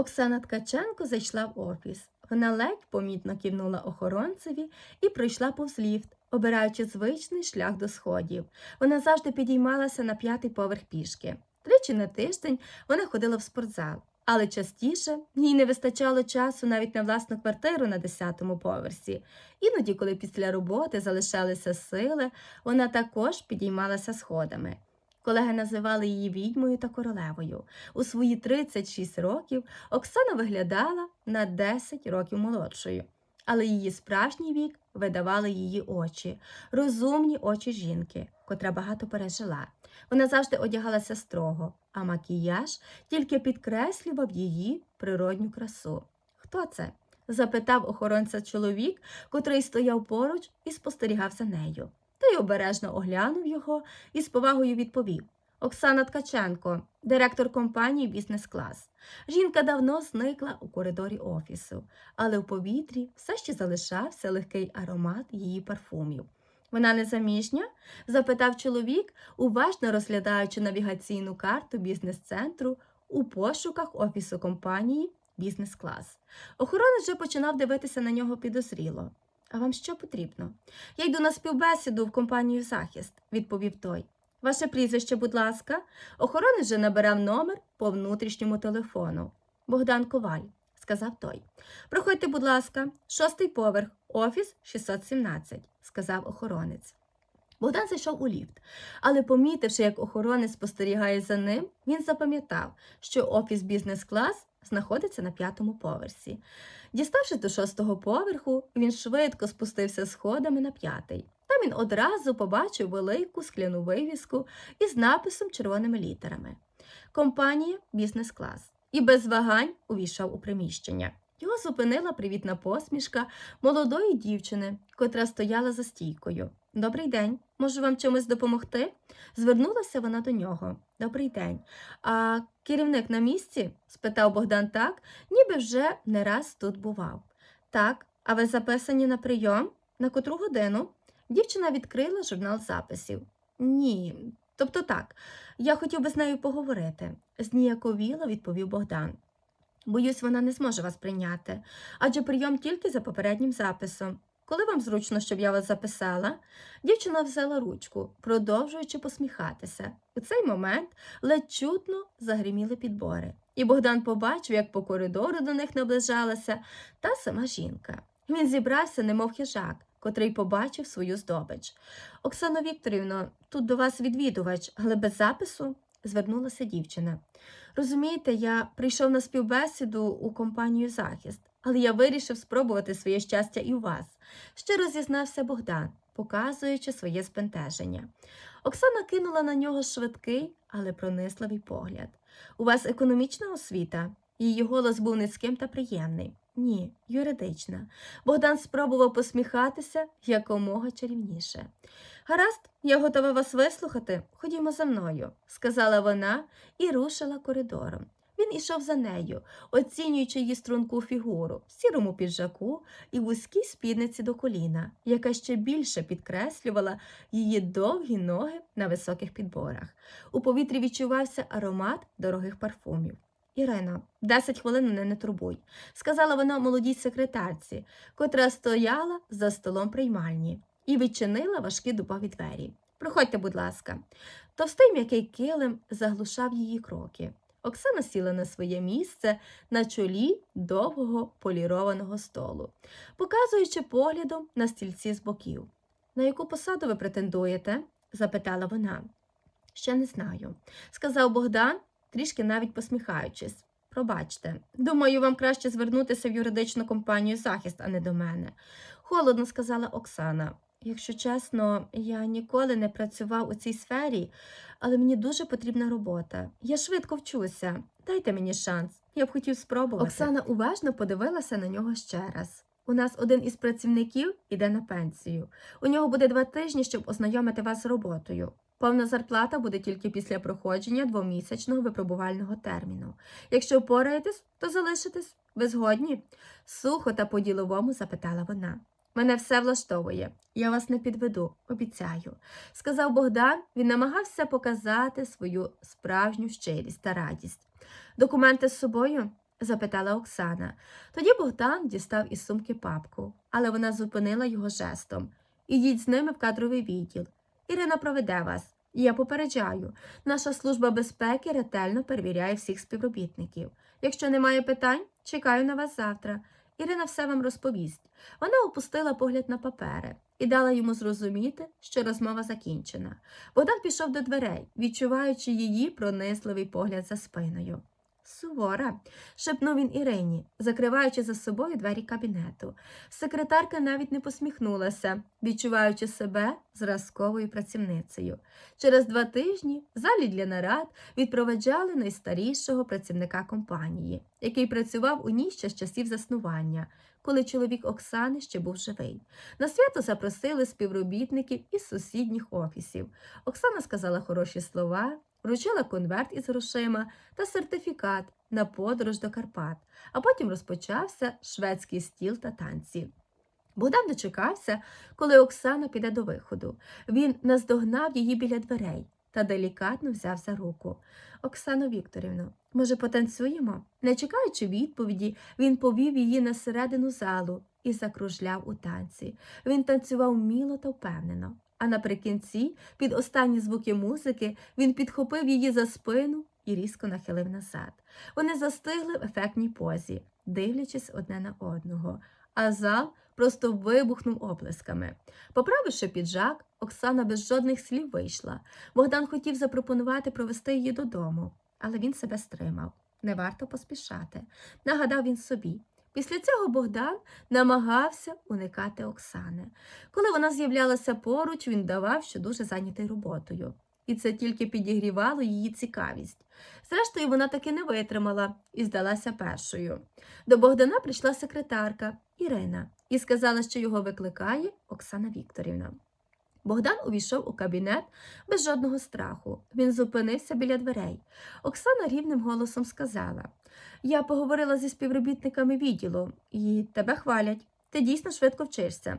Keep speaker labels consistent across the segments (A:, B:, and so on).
A: Оксана Ткаченко зайшла в офіс. Вона ледь помітно кивнула охоронцеві і пройшла повз ліфт, обираючи звичний шлях до сходів. Вона завжди підіймалася на п'ятий поверх пішки. Тричі на тиждень вона ходила в спортзал, але частіше їй не вистачало часу навіть на власну квартиру на 10-му поверсі. Іноді, коли після роботи залишалися сили, вона також підіймалася сходами. Колеги називали її відьмою та королевою. У свої 36 років Оксана виглядала на 10 років молодшою, але її справжній вік видавали її очі, розумні очі жінки, котра багато пережила. Вона завжди одягалася строго, а макіяж тільки підкреслював її природню красу. Хто це? запитав охоронця чоловік, котрий стояв поруч і спостерігав за нею. Той обережно оглянув його і з повагою відповів. Оксана Ткаченко, директор компанії Бізнес-клас. Жінка давно зникла у коридорі офісу, але в повітрі все ще залишався легкий аромат її парфумів. Вона незаміжня? запитав чоловік, уважно розглядаючи навігаційну карту бізнес-центру у пошуках офісу компанії Бізнес-клас. Охоронець вже починав дивитися на нього підозріло. А вам що потрібно? Я йду на співбесіду в компанію Захист, відповів той. Ваше прізвище, будь ласка, охоронець вже набирав номер по внутрішньому телефону. Богдан Коваль, сказав той. Проходьте, будь ласка, шостий поверх, офіс 617, сказав охоронець. Богдан зайшов у ліфт, але, помітивши, як охоронець спостерігає за ним, він запам'ятав, що офіс бізнес-клас знаходиться на п'ятому поверсі. Діставшись до шостого поверху, він швидко спустився сходами на п'ятий. Там він одразу побачив велику скляну вивіску із написом червоними літерами. Компанія бізнес-клас. І без вагань увійшов у приміщення. Його зупинила привітна посмішка молодої дівчини, котра стояла за стійкою. Добрий день, можу вам чимось допомогти? Звернулася вона до нього. Добрий день. А керівник на місці? спитав Богдан так, ніби вже не раз тут бував. Так, а ви записані на прийом? На котру годину? Дівчина відкрила журнал записів. Ні, тобто так, я хотів би з нею поговорити, зніяковіло відповів Богдан. Боюсь, вона не зможе вас прийняти, адже прийом тільки за попереднім записом. Коли вам зручно, щоб я вас записала? Дівчина взяла ручку, продовжуючи посміхатися. У цей момент ледь чутно загриміли підбори, і Богдан побачив, як по коридору до них наближалася та сама жінка. Він зібрався, немов хижак, котрий побачив свою здобич. Оксано Вікторівно, тут до вас відвідувач, але без запису звернулася дівчина. Розумієте, я прийшов на співбесіду у компанію Захист, але я вирішив спробувати своє щастя і у вас, щиро зізнався Богдан, показуючи своє збентеження. Оксана кинула на нього швидкий, але пронисливий погляд. У вас економічна освіта? Її голос був низьким та приємний. Ні, юридична. Богдан спробував посміхатися якомога чарівніше. Гаразд, я готова вас вислухати. Ходімо за мною, сказала вона і рушила коридором. Він ішов за нею, оцінюючи її струнку фігуру в сірому піджаку і вузькій спідниці до коліна, яка ще більше підкреслювала її довгі ноги на високих підборах. У повітрі відчувався аромат дорогих парфумів. Ірино, десять хвилин мене не турбуй, сказала вона молодій секретарці, котра стояла за столом приймальні і відчинила важкі дубові двері. Проходьте, будь ласка. Товстий м'який килим заглушав її кроки. Оксана сіла на своє місце на чолі довгого полірованого столу, показуючи поглядом на стільці з боків. На яку посаду ви претендуєте? запитала вона. Ще не знаю, сказав Богдан, трішки навіть посміхаючись. Пробачте, думаю, вам краще звернутися в юридичну компанію захист, а не до мене. Холодно сказала Оксана. Якщо чесно, я ніколи не працював у цій сфері, але мені дуже потрібна робота. Я швидко вчуся. Дайте мені шанс. Я б хотів спробувати. Оксана уважно подивилася на нього ще раз. У нас один із працівників іде на пенсію. У нього буде два тижні, щоб ознайомити вас з роботою. Повна зарплата буде тільки після проходження двомісячного випробувального терміну. Якщо впораєтесь, то залишитесь. Ви згодні? Сухо та по-діловому запитала вона. Мене все влаштовує. Я вас не підведу, обіцяю, сказав Богдан. Він намагався показати свою справжню щирість та радість. Документи з собою? запитала Оксана. Тоді Богдан дістав із сумки папку, але вона зупинила його жестом. Ідіть з ними в кадровий відділ. Ірина проведе вас. Я попереджаю, наша служба безпеки ретельно перевіряє всіх співробітників. Якщо немає питань, чекаю на вас завтра. Ірина все вам розповість. Вона опустила погляд на папери і дала йому зрозуміти, що розмова закінчена. Богдан пішов до дверей, відчуваючи її пронисливий погляд за спиною. Сувора, шепнув він Ірині, закриваючи за собою двері кабінету. Секретарка навіть не посміхнулася, відчуваючи себе зразковою працівницею. Через два тижні в залі для нарад відпроваджали найстарішого працівника компанії, який працював у ній ще з часів заснування, коли чоловік Оксани ще був живий. На свято запросили співробітників із сусідніх офісів. Оксана сказала хороші слова, вручила конверт із грошима та сертифікат на подорож до Карпат, а потім розпочався шведський стіл та танці. Богдан дочекався, коли Оксана піде до виходу. Він наздогнав її біля дверей та делікатно взяв за руку. Оксано Вікторівно, може, потанцюємо? Не чекаючи відповіді, він повів її на середину залу і закружляв у танці. Він танцював міло та впевнено. А наприкінці, під останні звуки музики, він підхопив її за спину і різко нахилив назад. Вони застигли в ефектній позі, дивлячись одне на одного, а зал просто вибухнув оплесками. Поправивши піджак, Оксана без жодних слів вийшла. Богдан хотів запропонувати провести її додому, але він себе стримав. Не варто поспішати, нагадав він собі. Після цього Богдан намагався уникати Оксани. Коли вона з'являлася поруч, він давав, що дуже зайнятий роботою, і це тільки підігрівало її цікавість. Зрештою, вона таки не витримала і здалася першою. До Богдана прийшла секретарка Ірина і сказала, що його викликає Оксана Вікторівна. Богдан увійшов у кабінет без жодного страху. Він зупинився біля дверей. Оксана рівним голосом сказала: Я поговорила зі співробітниками відділу, і тебе хвалять. Ти дійсно швидко вчишся.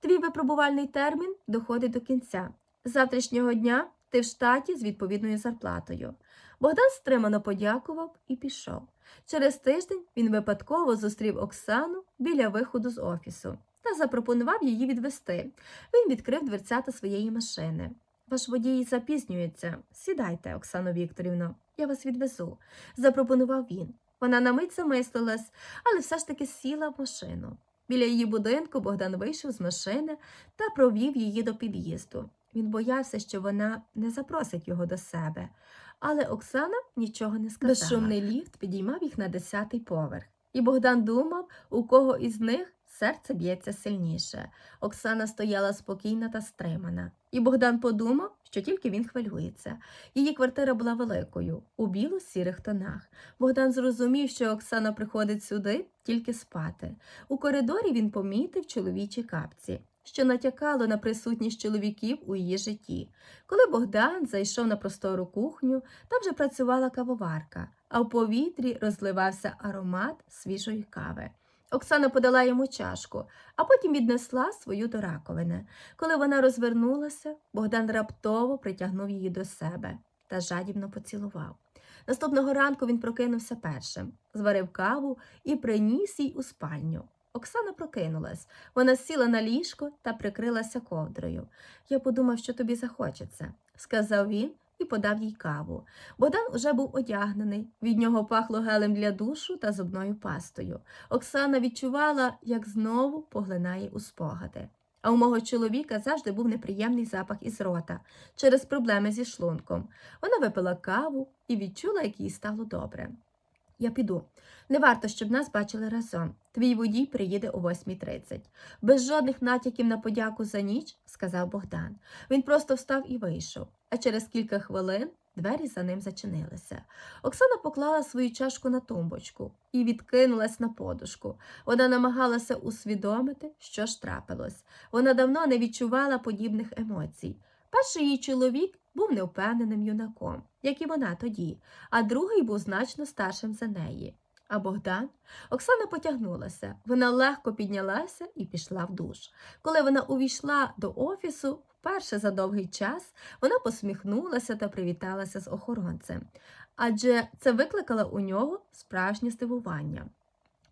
A: Твій випробувальний термін доходить до кінця. З завтрашнього дня ти в штаті з відповідною зарплатою. Богдан стримано подякував і пішов. Через тиждень він випадково зустрів Оксану біля виходу з офісу та запропонував її відвести. Він відкрив дверцята своєї машини. Ваш водій запізнюється. Сідайте, Оксано Вікторівно, я вас відвезу, запропонував він. Вона на мить замислилась, але все ж таки сіла в машину. Біля її будинку Богдан вийшов з машини та провів її до під'їзду. Він боявся, що вона не запросить його до себе, але Оксана нічого не сказала. Безшумний ліфт підіймав їх на десятий поверх, і Богдан думав, у кого із них серце б'ється сильніше. Оксана стояла спокійна та стримана, і Богдан подумав, що тільки він хвилюється. Її квартира була великою, у біло-сірих тонах. Богдан зрозумів, що Оксана приходить сюди тільки спати. У коридорі він помітив чоловічі капці, що натякало на присутність чоловіків у її житті. Коли Богдан зайшов на простору кухню, там вже працювала кавоварка, а в повітрі розливався аромат свіжої кави. Оксана подала йому чашку, а потім віднесла свою до раковини. Коли вона розвернулася, Богдан раптово притягнув її до себе та жадібно поцілував. Наступного ранку він прокинувся першим, зварив каву і приніс їй у спальню. Оксана прокинулась. Вона сіла на ліжко та прикрилася ковдрою. Я подумав, що тобі захочеться, сказав він і подав їй каву. Богдан уже був одягнений. Від нього пахло гелем для душу та зубною пастою. Оксана відчувала, як знову поглинає у спогади. А у мого чоловіка завжди був неприємний запах із рота через проблеми зі шлунком. Вона випила каву і відчула, як їй стало добре. Я піду. Не варто, щоб нас бачили разом. Твій водій приїде о 8.30. Без жодних натяків на подяку за ніч, сказав Богдан. Він просто встав і вийшов, а через кілька хвилин двері за ним зачинилися. Оксана поклала свою чашку на тумбочку і відкинулась на подушку. Вона намагалася усвідомити, що ж трапилось. Вона давно не відчувала подібних емоцій. Перший її чоловік був невпевненим юнаком, як і вона тоді, а другий був значно старшим за неї. А Богдан? Оксана потягнулася. Вона легко піднялася і пішла в душ. Коли вона увійшла до офісу, вперше за довгий час вона посміхнулася та привіталася з охоронцем. адже це викликало у нього справжнє здивування.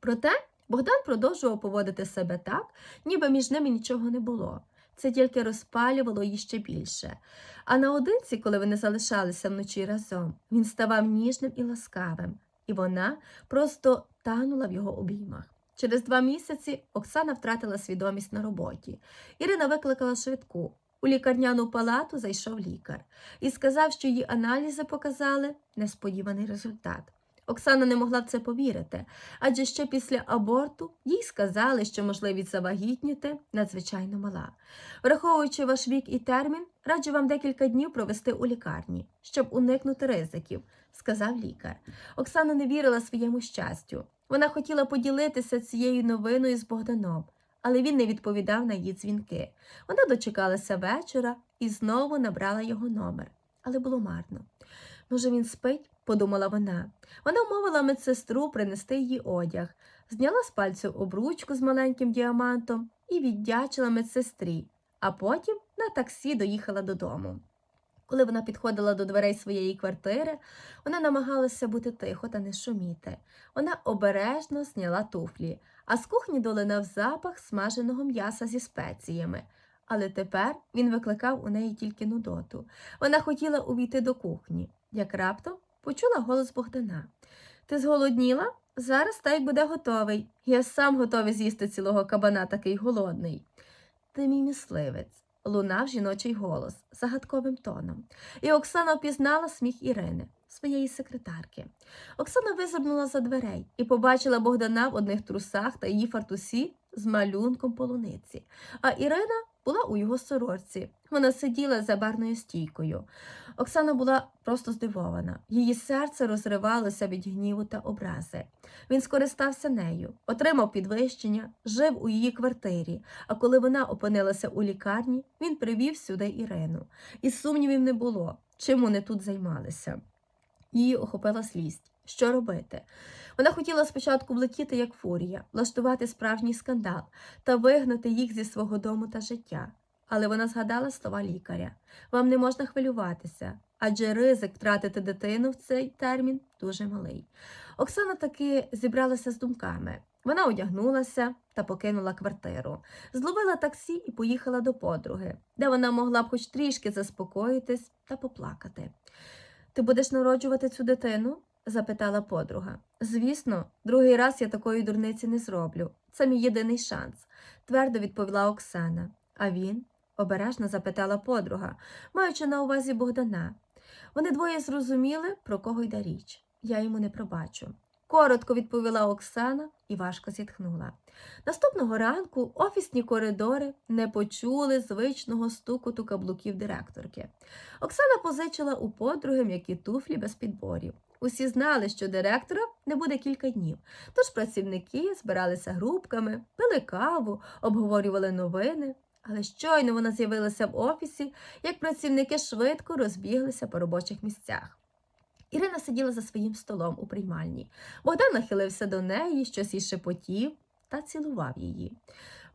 A: Проте Богдан продовжував поводити себе так, ніби між ними нічого не було. Це тільки розпалювало її ще більше. А наодинці, коли вони залишалися вночі разом, він ставав ніжним і ласкавим, і вона просто танула в його обіймах. Через два місяці Оксана втратила свідомість на роботі. Ірина викликала швидку. У лікарняну палату зайшов лікар і сказав, що її аналізи показали несподіваний результат. Оксана не могла в це повірити, адже ще після аборту їй сказали, що можливість завагітніти надзвичайно мала. Враховуючи ваш вік і термін, раджу вам декілька днів провести у лікарні, щоб уникнути ризиків, сказав лікар. Оксана не вірила своєму щастю. Вона хотіла поділитися цією новиною з Богданом, але він не відповідав на її дзвінки. Вона дочекалася вечора і знову набрала його номер, але було марно. Може, він спить? Подумала вона. Вона вмовила медсестру принести її одяг, зняла з пальцю обручку з маленьким діамантом і віддячила медсестрі, а потім на таксі доїхала додому. Коли вона підходила до дверей своєї квартири, вона намагалася бути тихо та не шуміти. Вона обережно зняла туфлі, а з кухні долинав запах смаженого м'яса зі спеціями. Але тепер він викликав у неї тільки нудоту. Вона хотіла увійти до кухні, як раптом почула голос Богдана. Ти зголодніла? Зараз так буде готовий. Я сам готовий з'їсти цілого кабана такий голодний. Ти мій мисливець, лунав жіночий голос загадковим тоном. І Оксана впізнала сміх Ірини, своєї секретарки. Оксана визирнула за дверей і побачила Богдана в одних трусах та її фартусі з малюнком полуниці. А Ірина була у його сорочці. Вона сиділа за барною стійкою. Оксана була просто здивована. Її серце розривалося від гніву та образи. Він скористався нею, отримав підвищення, жив у її квартирі. А коли вона опинилася у лікарні, він привів сюди Ірину. І сумнівів не було, чим вони тут займалися. Її охопила злість. Що робити? Вона хотіла спочатку влетіти як фурія, влаштувати справжній скандал та вигнати їх зі свого дому та життя. Але вона згадала слова лікаря вам не можна хвилюватися, адже ризик втратити дитину в цей термін дуже малий. Оксана таки зібралася з думками. Вона одягнулася та покинула квартиру, зловила таксі і поїхала до подруги, де вона могла б хоч трішки заспокоїтись та поплакати. Ти будеш народжувати цю дитину? запитала подруга. Звісно, другий раз я такої дурниці не зроблю. Це мій єдиний шанс, твердо відповіла Оксана. А він? Обережно запитала подруга, маючи на увазі Богдана. Вони двоє зрозуміли, про кого йде річ. Я йому не пробачу. Коротко відповіла Оксана і важко зітхнула. Наступного ранку офісні коридори не почули звичного стукоту каблуків директорки. Оксана позичила у подруги м'які туфлі без підборів. Усі знали, що директора не буде кілька днів, тож працівники збиралися групками, пили каву, обговорювали новини. Але щойно вона з'явилася в офісі, як працівники швидко розбіглися по робочих місцях. Ірина сиділа за своїм столом у приймальні. Богдан нахилився до неї, щось їй шепотів та цілував її.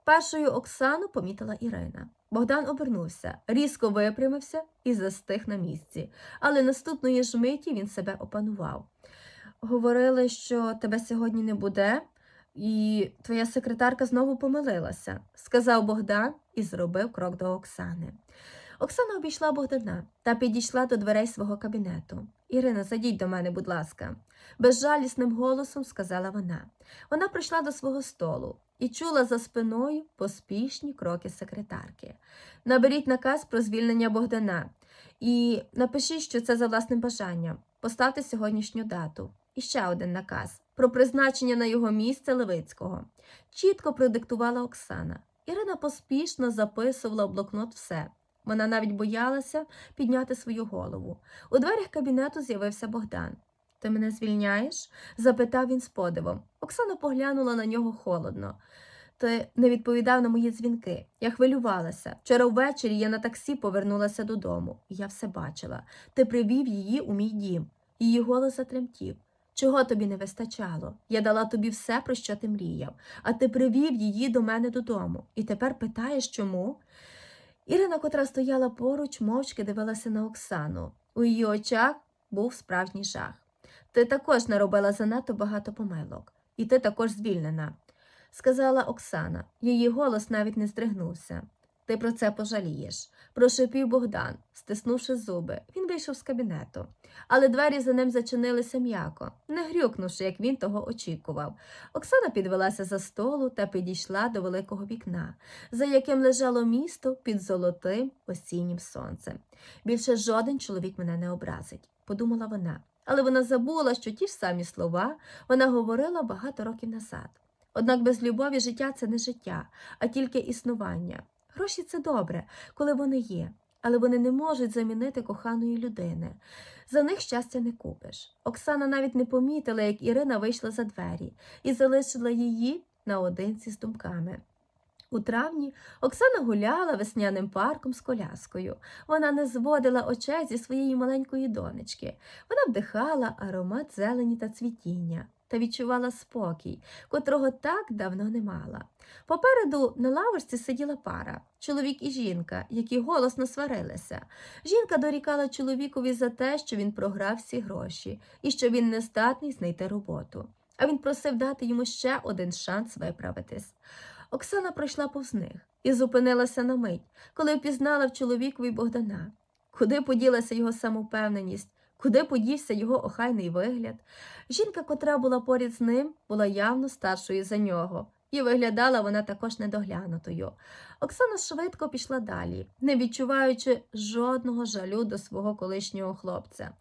A: Першою Оксану помітила Ірина. Богдан обернувся, різко випрямився і застиг на місці, але наступної ж миті він себе опанував. Говорили, що тебе сьогодні не буде, і твоя секретарка знову помилилася, сказав Богдан і зробив крок до Оксани. Оксана обійшла Богдана та підійшла до дверей свого кабінету. Ірина, зайдіть до мене, будь ласка, безжалісним голосом сказала вона. Вона прийшла до свого столу і чула за спиною поспішні кроки секретарки. Наберіть наказ про звільнення Богдана і напишіть, що це за власним бажанням. Поставте сьогоднішню дату. І ще один наказ про призначення на його місце Левицького. Чітко продиктувала Оксана. Ірина поспішно записувала в блокнот все. Вона навіть боялася підняти свою голову. У дверях кабінету з'явився Богдан. Ти мене звільняєш? запитав він з подивом. Оксана поглянула на нього холодно. Ти не відповідав на мої дзвінки. Я хвилювалася. Вчора ввечері я на таксі повернулася додому, я все бачила. Ти привів її у мій дім. Її голос затремтів. Чого тобі не вистачало? Я дала тобі все, про що ти мріяв, а ти привів її до мене додому. І тепер питаєш, чому? Ірина, котра стояла поруч, мовчки дивилася на Оксану. У її очах був справжній жах. Ти також наробила занадто багато помилок, і ти також звільнена, сказала Оксана. Її голос навіть не здригнувся. Ти про це пожалієш, прошепів Богдан, стиснувши зуби. Він вийшов з кабінету, але двері за ним зачинилися м'яко, не грюкнувши, як він того очікував. Оксана підвелася за столу та підійшла до великого вікна, за яким лежало місто під золотим осіннім сонцем. Більше жоден чоловік мене не образить, подумала вона. Але вона забула, що ті ж самі слова вона говорила багато років назад. Однак без любові життя це не життя, а тільки існування. Гроші це добре, коли вони є, але вони не можуть замінити коханої людини. За них щастя не купиш. Оксана навіть не помітила, як Ірина вийшла за двері і залишила її наодинці з думками. У травні Оксана гуляла весняним парком з коляскою. Вона не зводила очей зі своєї маленької донечки. Вона вдихала аромат зелені та цвітіння та відчувала спокій, котрого так давно не мала. Попереду на лавочці сиділа пара чоловік і жінка, які голосно сварилися. Жінка дорікала чоловікові за те, що він програв всі гроші і що він не здатний знайти роботу. А він просив дати йому ще один шанс виправитись. Оксана пройшла повз них і зупинилася на мить, коли впізнала в чоловікові Богдана. Куди поділася його самовпевненість, куди подівся його охайний вигляд? Жінка, котра була поряд з ним, була явно старшою за нього, і виглядала вона також недоглянутою. Оксана швидко пішла далі, не відчуваючи жодного жалю до свого колишнього хлопця.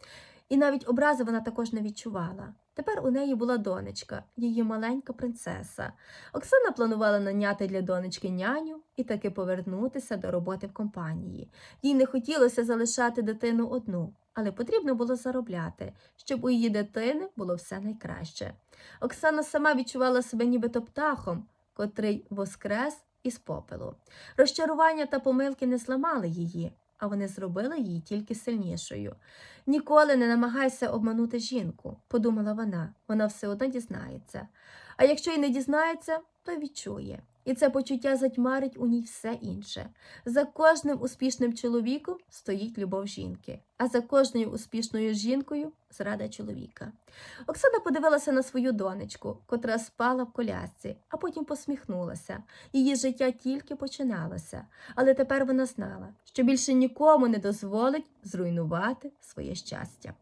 A: І навіть образи вона також не відчувала. Тепер у неї була донечка, її маленька принцеса. Оксана планувала наняти для донечки няню і таки повернутися до роботи в компанії. Їй не хотілося залишати дитину одну, але потрібно було заробляти, щоб у її дитини було все найкраще. Оксана сама відчувала себе нібито птахом, котрий воскрес із попелу. Розчарування та помилки не зламали її, а вони зробили її тільки сильнішою. Ніколи не намагайся обманути жінку, подумала вона, вона все одно дізнається. А якщо й не дізнається, то відчує. І це почуття затьмарить у ній все інше. За кожним успішним чоловіком стоїть любов жінки, а за кожною успішною жінкою зрада чоловіка. Оксана подивилася на свою донечку, котра спала в колясці, а потім посміхнулася. Її життя тільки починалося, але тепер вона знала, що більше нікому не дозволить зруйнувати своє щастя.